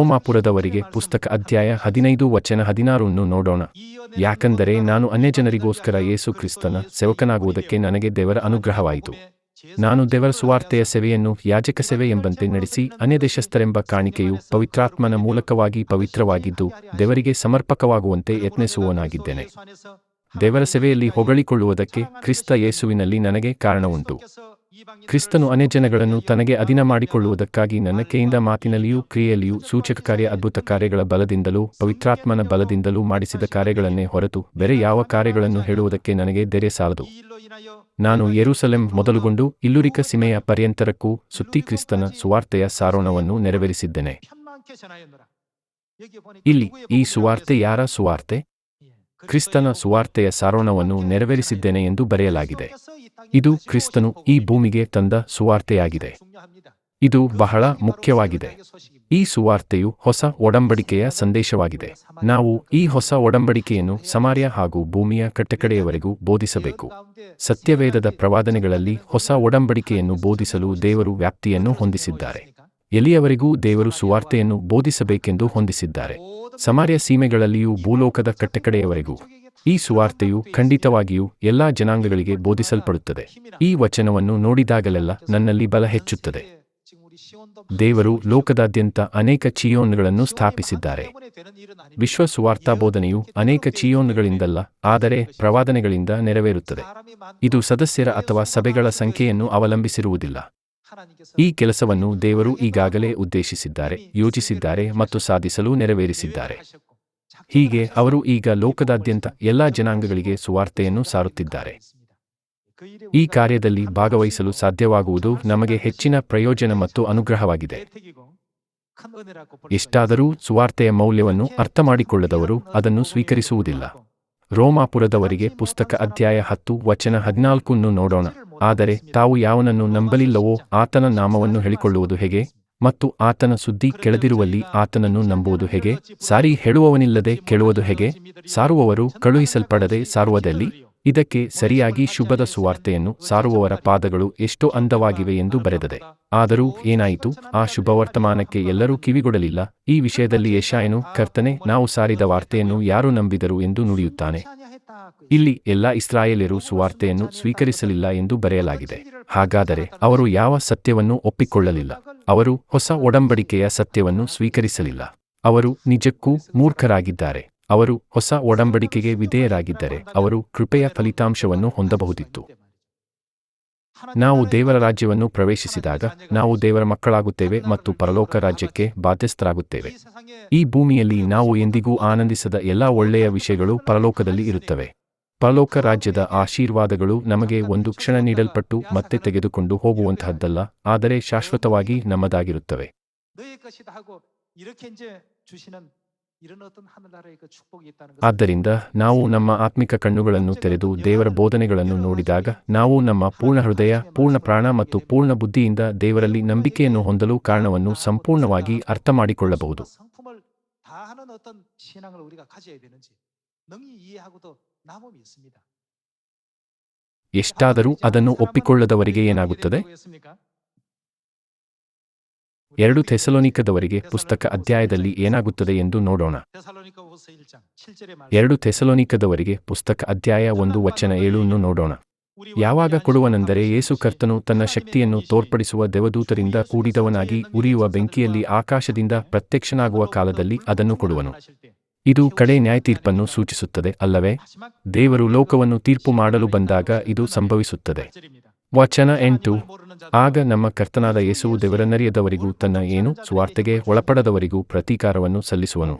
ರೋಮಾಪುರದವರಿಗೆ ಪುಸ್ತಕ ಅಧ್ಯಾಯ ಹದಿನೈದು ವಚನ ಹದಿನಾರನ್ನು ನೋಡೋಣ. ಯಾಕಂದರೆ ನಾನು ಅನ್ಯಜನರಿಗೋಸ್ಕರ ಯೇಸು ಕ್ರಿಸ್ತನ ಸೇವಕನಾಗುವುದಕ್ಕೆ ನನಗೆ ದೇವರ ಅನುಗ್ರಹವಾಯಿತು. ನಾನು ದೇವರ ಸುವಾರ್ತೆಯ ಸೇವೆಯನ್ನು ಯಾಜಕ ಸೇವೆ ಎಂಬಂತೆ ನಡೆಸಿ ಅನ್ಯದೇಶಸ್ಥರೆಂಬ ಕಾಣಿಕೆಯು ಪವಿತ್ರಾತ್ಮನ ಮೂಲಕವಾಗಿ ಪವಿತ್ರವಾಗಿದ್ದು ದೇವರಿಗೆ ಸಮರ್ಪಕವಾಗುವಂತೆ ಯತ್ನಿಸುವವನಾಗಿದ್ದೇನೆ. ದೇವರ ಸೇವೆಯಲ್ಲಿ ಹೊಗಳಿಕೊಳ್ಳುವುದಕ್ಕೆ ಕ್ರಿಸ್ತ ಯೇಸುವಿನಲ್ಲಿ ನನಗೆ ಕಾರಣವುಂಟು. ಕ್ರಿಸ್ತನು ಅನ್ಯಜನಗಳನ್ನು ತನಗೆ ಅಧೀನ ಮಾಡಿಕೊಳ್ಳುವುದಕ್ಕಾಗಿ ನನ್ನ ಕೈಯಿಂದ ಮಾತಿನಲ್ಲಿಯೂ ಕ್ರಿಯೆಯಲ್ಲಿಯೂ ಸೂಚಕ ಕಾರ್ಯ ಅದ್ಭುತ ಕಾರ್ಯಗಳ ಬಲದಿಂದಲೂ ಪವಿತ್ರಾತ್ಮನ ಬಲದಿಂದಲೂ ಮಾಡಿಸಿದ ಕಾರ್ಯಗಳನ್ನೇ ಹೊರತು ಬೇರೆ ಯಾವ ಕಾರ್ಯಗಳನ್ನು ಹೇಳುವುದಕ್ಕೆ ನನಗೆ ಧೈರ್ಯ ಸಾಲದು. ನಾನು ಯೆರೂಸಲೆಂ ಮೊದಲುಗೊಂಡು ಇಲ್ಲುರಿಕ ಸೀಮೆಯ ಪರ್ಯಂತರಕ್ಕೂ ಸುತ್ತಿ ಕ್ರಿಸ್ತನ ಸುವಾರ್ತೆಯ ಸಾರೋಣವನ್ನು ನೆರವೇರಿಸಿದ್ದೇನೆ. ಇಲ್ಲಿ ಈ ಸುವಾರ್ತೆ ಯಾರ ಸುವಾರ್ತೆ? ಕ್ರಿಸ್ತನ ಸುವಾರ್ತೆಯ ಸಾರೋಣವನ್ನು ನೆರವೇರಿಸಿದ್ದೇನೆ ಎಂದು ಬರೆಯಲಾಗಿದೆ. ಇದು ಕ್ರಿಸ್ತನು ಈ ಭೂಮಿಗೆ ತಂದ ಸುವಾರ್ತೆಯಾಗಿದೆ. ಇದು ಬಹಳ ಮುಖ್ಯವಾಗಿದೆ. ಈ ಸುವಾರ್ತೆಯು ಹೊಸ ಒಡಂಬಡಿಕೆಯ ಸಂದೇಶವಾಗಿದೆ. ನಾವು ಈ ಹೊಸ ಒಡಂಬಡಿಕೆಯನ್ನು ಸಮಾರ್ಯ ಹಾಗೂ ಭೂಮಿಯ ಕಟ್ಟಕಡೆಯವರೆಗೂ ಬೋಧಿಸಬೇಕು. ಸತ್ಯವೇದದ ಪ್ರವಾದನೆಗಳಲ್ಲಿ ಹೊಸ ಒಡಂಬಡಿಕೆಯನ್ನು ಬೋಧಿಸಲು ದೇವರು ವ್ಯಾಪ್ತಿಯನ್ನು ಹೊಂದಿಸಿದ್ದಾರೆ. ಎಲ್ಲಿಯವರೆಗೂ ದೇವರು ಸುವಾರ್ತೆಯನ್ನು ಬೋಧಿಸಬೇಕೆಂದು ಹೊಂದಿಸಿದ್ದಾರೆ. ಸಮಾರ್ಯ ಸೀಮೆಗಳಲ್ಲಿಯೂ ಭೂಲೋಕದ ಕಟ್ಟಕಡೆಯವರೆಗೂ. ಈ ಸುವಾರ್ತೆಯು ಖಂಡಿತವಾಗಿಯೂ ಎಲ್ಲಾ ಜನಾಂಗಗಳಿಗೆ ಬೋಧಿಸಲ್ಪಡುತ್ತದೆ. ಈ ವಚನವನ್ನು ನೋಡಿದಾಗಲೆಲ್ಲ ನನ್ನಲ್ಲಿ ಬಲ ಹೆಚ್ಚುತ್ತದೆ. ದೇವರು ಲೋಕದಾದ್ಯಂತ ಅನೇಕ ಚಿಯೋನ್ಗಳನ್ನು ಸ್ಥಾಪಿಸಿದ್ದಾರೆ. ವಿಶ್ವ ಸುವಾರ್ತಾ ಬೋಧನೆಯು ಅನೇಕ ಚಿಯೋನ್ಗಳಿಂದಲ್ಲ, ಆದರೆ ಪ್ರವಾದನೆಗಳಿಂದ ನೆರವೇರುತ್ತದೆ. ಇದು ಸದಸ್ಯರ ಅಥವಾ ಸಭೆಗಳ ಸಂಖ್ಯೆಯನ್ನು ಅವಲಂಬಿಸಿರುವುದಿಲ್ಲ. ಈ ಕೆಲಸವನ್ನು ದೇವರು ಈಗಾಗಲೇ ಉದ್ದೇಶಿಸಿದ್ದಾರೆ, ಯೋಚಿಸಿದ್ದಾರೆ ಮತ್ತು ಸಾಧಿಸಲು ನೆರವೇರಿಸಿದ್ದಾರೆ. ಹೀಗೆ ಅವರು ಈಗ ಲೋಕದಾದ್ಯಂತ ಎಲ್ಲಾ ಜನಾಂಗಗಳಿಗೆ ಸುವಾರ್ತೆಯನ್ನು ಸಾರುತ್ತಿದ್ದಾರೆ. ಈ ಕಾರ್ಯದಲ್ಲಿ ಭಾಗವಹಿಸಲು ಸಾಧ್ಯವಾಗುವುದು ನಮಗೆ ಹೆಚ್ಚಿನ ಪ್ರಯೋಜನ ಮತ್ತು ಅನುಗ್ರಹವಾಗಿದೆ. ಎಷ್ಟಾದರೂ ಸುವಾರ್ತೆಯ ಮೌಲ್ಯವನ್ನು ಅರ್ಥಮಾಡಿಕೊಳ್ಳದವರು ಅದನ್ನು ಸ್ವೀಕರಿಸುವುದಿಲ್ಲ. ರೋಮಾಪುರದವರಿಗೆ ಪುಸ್ತಕ ಅಧ್ಯಾಯ ಹತ್ತು, ವಚನ ಹದಿನಾಲ್ಕನ್ನು ನೋಡೋಣ. ಆದರೆ ತಾವು ಯಾವನನ್ನು ನಂಬಲಿಲ್ಲವೋ ಆತನ ನಾಮವನ್ನು ಹೇಳಿಕೊಳ್ಳುವುದು ಹೇಗೆ? ಮತ್ತು ಆತನ ಸುದ್ದಿ ಕೆಳದಿರುವಲ್ಲಿ ಆತನನ್ನು ನಂಬುವುದು ಹೇಗೆ? ಸಾರಿ ಹೇಳುವವನಿಲ್ಲದೆ ಕೇಳುವುದು ಹೇಗೆ? ಸಾರುವವರು ಕಳುಹಿಸಲ್ಪಡದೆ ಸಾರುವುದಲ್ಲಿ? ಇದಕ್ಕೆ ಸರಿಯಾಗಿ ಶುಭದ ಸುವಾರ್ತೆಯನ್ನು ಸಾರುವವರ ಪಾದಗಳು ಎಷ್ಟೋ ಅಂದವಾಗಿವೆ ಎಂದು ಬರೆದದೆ. ಆದರೂ ಏನಾಯಿತು? ಆ ಶುಭವರ್ತಮಾನಕ್ಕೆ ಎಲ್ಲರೂ ಕಿವಿಗೊಡಲಿಲ್ಲ. ಈ ವಿಷಯದಲ್ಲಿ ಯಶಾಯನು, ಕರ್ತನೆ, ನಾವು ಸಾರಿದ ವಾರ್ತೆಯನ್ನು ಯಾರು ನಂಬಿದರು ಎಂದು ನುಡಿಯುತ್ತಾನೆ. ಇಲ್ಲಿ ಎಲ್ಲಾ ಇಸ್ರಾಯೇಲರು ಸುವಾರ್ತೆಯನ್ನು ಸ್ವೀಕರಿಸಲಿಲ್ಲ ಎಂದು ಬರೆಯಲಾಗಿದೆ. ಹಾಗಾದರೆ ಅವರು ಯಾವ ಸತ್ಯವನ್ನು ಒಪ್ಪಿಕೊಳ್ಳಲಿಲ್ಲ? ಅವರು ಹೊಸ ಒಡಂಬಡಿಕೆಯ ಸತ್ಯವನ್ನು ಸ್ವೀಕರಿಸಲಿಲ್ಲ. ಅವರು ನಿಜಕ್ಕೂ ಮೂರ್ಖರಾಗಿದ್ದಾರೆ. ಅವರು ಹೊಸ ಒಡಂಬಡಿಕೆಗೆ ವಿಧೇಯರಾಗಿದ್ದರೆ ಅವರು ಕೃಪೆಯ ಫಲಿತಾಂಶವನ್ನು ಹೊಂದಬಹುದಿತ್ತು. ನಾವು ದೇವರ ರಾಜ್ಯವನ್ನು ಪ್ರವೇಶಿಸಿದಾಗ ನಾವು ದೇವರ ಮಕ್ಕಳಾಗುತ್ತೇವೆ ಮತ್ತು ಪರಲೋಕ ರಾಜ್ಯಕ್ಕೆ ಬಾಧ್ಯಸ್ಥರಾಗುತ್ತೇವೆ. ಈ ಭೂಮಿಯಲ್ಲಿ ನಾವು ಎಂದಿಗೂ ಆನಂದಿಸದ ಎಲ್ಲಾ ಒಳ್ಳೆಯ ವಿಷಯಗಳು ಪರಲೋಕದಲ್ಲಿ ಇರುತ್ತವೆ. ಪರಲೋಕ ರಾಜ್ಯದ ಆಶೀರ್ವಾದಗಳು ನಮಗೆ ಒಂದು ಕ್ಷಣ ನೀಡಲ್ಪಟ್ಟು ಮತ್ತೆ ತೆಗೆದುಕೊಂಡು ಹೋಗುವಂತಹದ್ದಲ್ಲ, ಆದರೆ ಶಾಶ್ವತವಾಗಿ ನಮ್ಮದಾಗಿರುತ್ತವೆ. ಆದ್ದರಿಂದ ನಾವು ನಮ್ಮ ಆತ್ಮಿಕ ಕಣ್ಣುಗಳನ್ನು ತೆರೆದು ದೇವರ ಬೋಧನೆಗಳನ್ನು ನೋಡಿದಾಗ ನಾವು ನಮ್ಮ ಪೂರ್ಣ ಹೃದಯ ಪೂರ್ಣ ಪ್ರಾಣ ಮತ್ತು ಪೂರ್ಣ ಬುದ್ಧಿಯಿಂದ ದೇವರಲ್ಲಿ ನಂಬಿಕೆಯನ್ನು ಹೊಂದಲು ಕಾರಣವನ್ನು ಸಂಪೂರ್ಣವಾಗಿ ಅರ್ಥಮಾಡಿಕೊಳ್ಳಬಹುದು ಎಷ್ಟಾದರೂ ಅದನ್ನು ಒಪ್ಪಿಕೊಳ್ಳದವರಿಗೆ ಏನಾಗುತ್ತದೆ? ಎರಡು ಥೆಸಲೋನಿಕದವರಿಗೆ ಪುಸ್ತಕ ಅಧ್ಯಾಯದಲ್ಲಿ ಏನಾಗುತ್ತದೆ ಎಂದು ನೋಡೋಣ. ಎರಡು ಥೆಸಲೋನಿಕದವರಿಗೆ ಪುಸ್ತಕ ಅಧ್ಯಾಯ ಒಂದು ವಚನ ಏಳುವನ್ನು ನೋಡೋಣ. ಯಾವಾಗ ಕೊಡುವನೆಂದರೆ ಯೇಸು ಕರ್ತನು ತನ್ನ ಶಕ್ತಿಯನ್ನು ತೋರ್ಪಡಿಸುವ ದೇವದೂತರಿಂದ ಕೂಡಿದವನಾಗಿ ಉರಿಯುವ ಬೆಂಕಿಯಲ್ಲಿ ಆಕಾಶದಿಂದ ಪ್ರತ್ಯಕ್ಷನಾಗುವ ಕಾಲದಲ್ಲಿ ಅದನ್ನು ಕೊಡುವನು. ಇದು ಕಡೆ ನ್ಯಾಯತೀರ್ಪನ್ನು ಸೂಚಿಸುತ್ತದೆ ಅಲ್ಲವೇ? ದೇವರು ಲೋಕವನ್ನು ತೀರ್ಪು ಮಾಡಲು ಬಂದಾಗ ಇದು ಸಂಭವಿಸುತ್ತದೆ. ವಚನ ಎಂಟು. ಆಗ ನಮ್ಮ ಕರ್ತನಾದ ಯೇಸುವು ದೇವರನ್ನರಿಯದವರಿಗೂ ತನ್ನ ಏನು ಸುವಾರ್ತೆಗೆ ಒಳಪಡದವರಿಗೂ ಪ್ರತೀಕಾರವನ್ನು ಸಲ್ಲಿಸುವನು.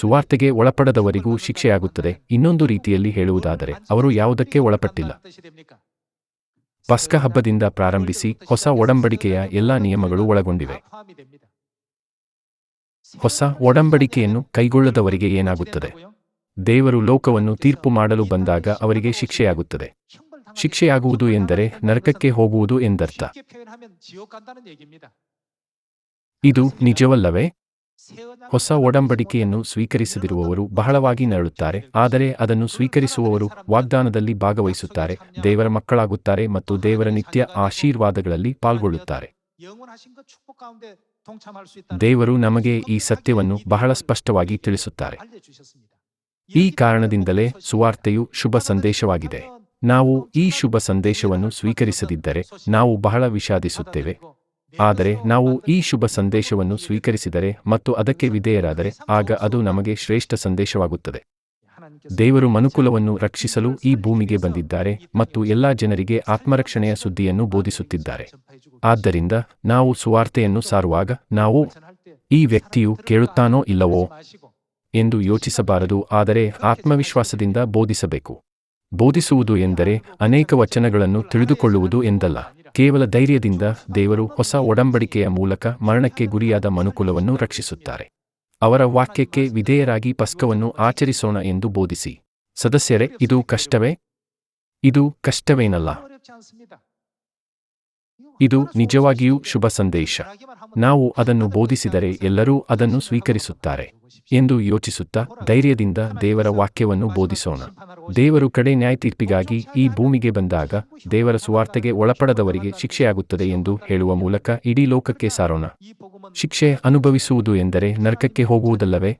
ಸುವಾರ್ತೆಗೆ ಒಳಪಡದವರಿಗೂ ಶಿಕ್ಷೆಯಾಗುತ್ತದೆ. ಇನ್ನೊಂದು ರೀತಿಯಲ್ಲಿ ಹೇಳುವುದಾದರೆ, ಅವರು ಯಾವುದಕ್ಕೆ ಒಳಪಟ್ಟಿಲ್ಲ. ಪಸ್ಕ ಹಬ್ಬದಿಂದ ಪ್ರಾರಂಭಿಸಿ ಹೊಸ ಒಡಂಬಡಿಕೆಯ ಎಲ್ಲಾ ನಿಯಮಗಳು ಒಳಗೊಂಡಿವೆ. ಹೊಸ ಒಡಂಬಡಿಕೆಯನ್ನು ಕೈಗೊಳ್ಳದವರಿಗೆ ಏನಾಗುತ್ತದೆ? ದೇವರು ಲೋಕವನ್ನು ತೀರ್ಪು ಮಾಡಲು ಬಂದಾಗ ಅವರಿಗೆ ಶಿಕ್ಷೆಯಾಗುತ್ತದೆ. ಶಿಕ್ಷೆಯಾಗುವುದು ಎಂದರೆ ನರಕಕ್ಕೆ ಹೋಗುವುದು ಎಂದರ್ಥ. ಇದು ನಿಜವಲ್ಲವೇ? ಹೊಸ ಒಡಂಬಡಿಕೆಯನ್ನು ಸ್ವೀಕರಿಸದಿರುವವರು ಬಹಳವಾಗಿ ನರಳುತ್ತಾರೆ ಆದರೆ ಅದನ್ನು ಸ್ವೀಕರಿಸುವವರು ವಾಗ್ದಾನದಲ್ಲಿ ಭಾಗವಹಿಸುತ್ತಾರೆ ದೇವರ ಮಕ್ಕಳಾಗುತ್ತಾರೆ ಮತ್ತು ದೇವರ ನಿತ್ಯ ಆಶೀರ್ವಾದಗಳಲ್ಲಿ ಪಾಲ್ಗೊಳ್ಳುತ್ತಾರೆ. ದೇವರು ನಮಗೆ ಈ ಸತ್ಯವನ್ನು ಬಹಳ ಸ್ಪಷ್ಟವಾಗಿ ತಿಳಿಸುತ್ತಾರೆ. ಈ ಕಾರಣದಿಂದಲೇ ಸುವಾರ್ತೆಯು ಶುಭ ಸಂದೇಶವಾಗಿದೆ. ನಾವು ಈ ಶುಭ ಸಂದೇಶವನ್ನು ಸ್ವೀಕರಿಸದಿದ್ದರೆ ನಾವು ಬಹಳ ವಿಷಾದಿಸುತ್ತೇವೆ. ಆದರೆ ನಾವು ಈ ಶುಭ ಸಂದೇಶವನ್ನು ಸ್ವೀಕರಿಸಿದರೆ ಮತ್ತು ಅದಕ್ಕೆ ವಿಧೇಯರಾದರೆ ಆಗ ಅದು ನಮಗೆ ಶ್ರೇಷ್ಠ ಸಂದೇಶವಾಗುತ್ತದೆ. ದೇವರು ಮನುಕುಲವನ್ನು ರಕ್ಷಿಸಲು ಈ ಭೂಮಿಗೆ ಬಂದಿದ್ದಾರೆ ಮತ್ತು ಎಲ್ಲಾ ಜನರಿಗೆ ಆತ್ಮರಕ್ಷಣೆಯ ಸುದ್ದಿಯನ್ನು ಬೋಧಿಸುತ್ತಿದ್ದಾರೆ. ಆದ್ದರಿಂದ ನಾವು ಸುವಾರ್ತೆಯನ್ನು ಸಾರುವಾಗ ನಾವು ಈ ವ್ಯಕ್ತಿಯು ಕೇಳುತ್ತಾನೋ ಇಲ್ಲವೋ ಎಂದು ಯೋಚಿಸಬಾರದು, ಆದರೆ ಆತ್ಮವಿಶ್ವಾಸದಿಂದ ಬೋಧಿಸಬೇಕು. ಬೋಧಿಸುವುದು ಎಂದರೆ ಅನೇಕ ವಚನಗಳನ್ನು ತಿಳಿದುಕೊಳ್ಳುವುದು ಎಂದಲ್ಲ. ಕೇವಲ ಧೈರ್ಯದಿಂದ ದೇವರು ಹೊಸ ಒಡಂಬಡಿಕೆಯ ಮೂಲಕ ಮರಣಕ್ಕೆ ಗುರಿಯಾದ ಮನುಕುಲವನ್ನು ರಕ್ಷಿಸುತ್ತಾರೆ. ಅವರ ವಾಕ್ಯಕ್ಕೆ ವಿಧೇಯರಾಗಿ ಪಸ್ಕವನ್ನು ಆಚರಿಸೋಣ ಎಂದು ಬೋಧಿಸಿ. ಸದಸ್ಯರೇ, ಇದು ಕಷ್ಟವೇ? ಇದು ಕಷ್ಟವೇನಲ್ಲ. ಇದು ನಿಜವಾಗಿಯೂ ಶುಭ ಸಂದೇಶ. ನಾವು ಅದನ್ನು ಬೋಧಿಸಿದರೆ ಎಲ್ಲರೂ ಅದನ್ನು ಸ್ವೀಕರಿಸುತ್ತಾರೆ ಎಂದು ಯೋಚಿಸುತ್ತಾ ಧೈರ್ಯದಿಂದ ದೇವರ ವಾಕ್ಯವನ್ನು ಬೋಧಿಸೋಣ. ದೇವರು ಕಡೆ ನ್ಯಾಯತೀರ್ಪಿಗಾಗಿ ಈ ಭೂಮಿಗೆ ಬಂದಾಗ ದೇವರ ಸುವಾರ್ತೆಗೆ ಒಳಪಡದವರಿಗೆ ಶಿಕ್ಷೆಯಾಗುತ್ತದೆ ಎಂದು ಹೇಳುವ ಮೂಲಕ ಇಡೀ ಲೋಕಕ್ಕೆ ಸಾರೋಣ. ಶಿಕ್ಷೆ ಅನುಭವಿಸುವುದು ಎಂದರೆ ನರಕಕ್ಕೆ ಹೋಗುವುದಲ್ಲವೇ?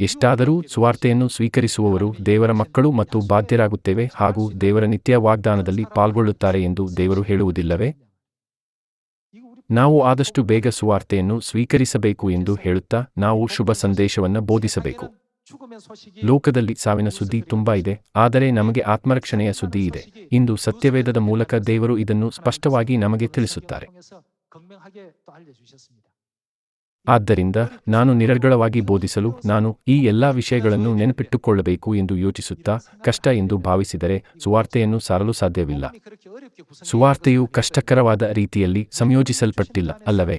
ಎಷ್ಟಾದರೂ ಸುವಾರ್ತೆಯನ್ನು ಸ್ವೀಕರಿಸುವವರು ದೇವರ ಮಕ್ಕಳು ಮತ್ತು ಬಾಧ್ಯರಾಗುತ್ತೇವೆ ಹಾಗೂ ದೇವರ ನಿತ್ಯ ವಾಗ್ದಾನದಲ್ಲಿ ಪಾಲ್ಗೊಳ್ಳುತ್ತಾರೆ ಎಂದು ದೇವರು ಹೇಳುವುದಿಲ್ಲವೇ? ನಾವು ಆದಷ್ಟು ಬೇಗ ಸುವಾರ್ತೆಯನ್ನು ಸ್ವೀಕರಿಸಬೇಕು ಎಂದು ಹೇಳುತ್ತಾ ನಾವು ಶುಭ ಸಂದೇಶವನ್ನು ಬೋಧಿಸಬೇಕು. ಲೋಕದಲ್ಲಿ ಸಾವಿನ ಸುದ್ದಿ ತುಂಬಾ ಇದೆ, ಆದರೆ ನಮಗೆ ಆತ್ಮರಕ್ಷಣೆಯ ಸುದ್ದಿ ಇದೆ. ಇಂದು ಸತ್ಯವೇದದ ಮೂಲಕ ದೇವರು ಇದನ್ನು ಸ್ಪಷ್ಟವಾಗಿ ನಮಗೆ ತಿಳಿಸುತ್ತಾರೆ. ಆದ್ದರಿಂದ ನಾನು ನಿರರ್ಗಳವಾಗಿ ಬೋಧಿಸಲು ನಾನು ಈ ಎಲ್ಲಾ ವಿಷಯಗಳನ್ನು ನೆನಪಿಟ್ಟುಕೊಳ್ಳಬೇಕು ಎಂದು ಯೋಚಿಸುತ್ತಾ ಕಷ್ಟ ಎಂದು ಭಾವಿಸಿದರೆ ಸುವಾರ್ತೆಯನ್ನು ಸಾರಲು ಸಾಧ್ಯವಿಲ್ಲ. ಸುವಾರ್ತೆಯು ಕಷ್ಟಕರವಾದ ರೀತಿಯಲ್ಲಿ ಸಂಯೋಜಿಸಲ್ಪಟ್ಟಿಲ್ಲ, ಅಲ್ಲವೇ?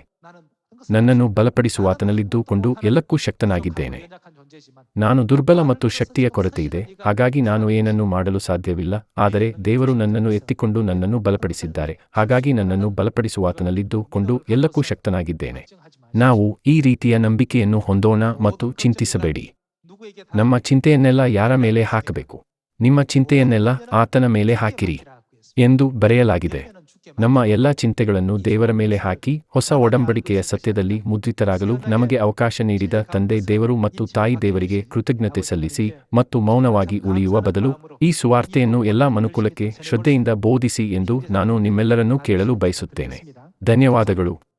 ನನ್ನನ್ನು ಬಲಪಡಿಸುವಾತನಲ್ಲಿದ್ದುಕೊಂಡು ಎಲ್ಲಕ್ಕೂ ಶಕ್ತನಾಗಿದ್ದೇನೆ. ನಾನು ದುರ್ಬಲ ಮತ್ತು ಶಕ್ತಿಯ ಕೊರತೆಯಿದೆ, ಹಾಗಾಗಿ ನಾನು ಏನನ್ನೂ ಮಾಡಲು ಸಾಧ್ಯವಿಲ್ಲ, ಆದರೆ ದೇವರು ನನ್ನನ್ನು ಎತ್ತಿಕೊಂಡು ನನ್ನನ್ನು ಬಲಪಡಿಸಿದ್ದಾರೆ, ಹಾಗಾಗಿ ನನ್ನನ್ನು ಬಲಪಡಿಸುವಾತನಲ್ಲಿದ್ದುಕೊಂಡು ಎಲ್ಲಕ್ಕೂ ಶಕ್ತನಾಗಿದ್ದೇನೆ. ನಾವು ಈ ರೀತಿಯ ನಂಬಿಕೆಯನ್ನು ಹೊಂದೋಣ ಮತ್ತು ಚಿಂತಿಸಬೇಡಿ. ನಮ್ಮ ಚಿಂತೆಯನ್ನೆಲ್ಲ ಯಾರ ಮೇಲೆ ಹಾಕಬೇಕು? ನಿಮ್ಮ ಚಿಂತೆಯನ್ನೆಲ್ಲ ಆತನ ಮೇಲೆ ಹಾಕಿರಿ ಎಂದು ಬರೆಯಲಾಗಿದೆ. ನಮ್ಮ ಎಲ್ಲಾ ಚಿಂತೆಗಳನ್ನು ದೇವರ ಮೇಲೆ ಹಾಕಿ ಹೊಸ ಒಡಂಬಡಿಕೆಯ ಸತ್ಯದಲ್ಲಿ ಮುದ್ರಿತರಾಗಲು ನಮಗೆ ಅವಕಾಶ ನೀಡಿದ ತಂದೆ ದೇವರು ಮತ್ತು ತಾಯಿ ದೇವರಿಗೆ ಕೃತಜ್ಞತೆ ಸಲ್ಲಿಸಿ ಮತ್ತು ಮೌನವಾಗಿ ಉಳಿಯುವ ಬದಲು ಈ ಸುವಾರ್ತೆಯನ್ನು ಎಲ್ಲಾ ಮನುಕುಲಕ್ಕೆ ಶ್ರದ್ಧೆಯಿಂದ ಬೋಧಿಸಿ ಎಂದು ನಾನು ನಿಮ್ಮೆಲ್ಲರನ್ನೂ ಕೇಳಲು ಬಯಸುತ್ತೇನೆ. ಧನ್ಯವಾದಗಳು.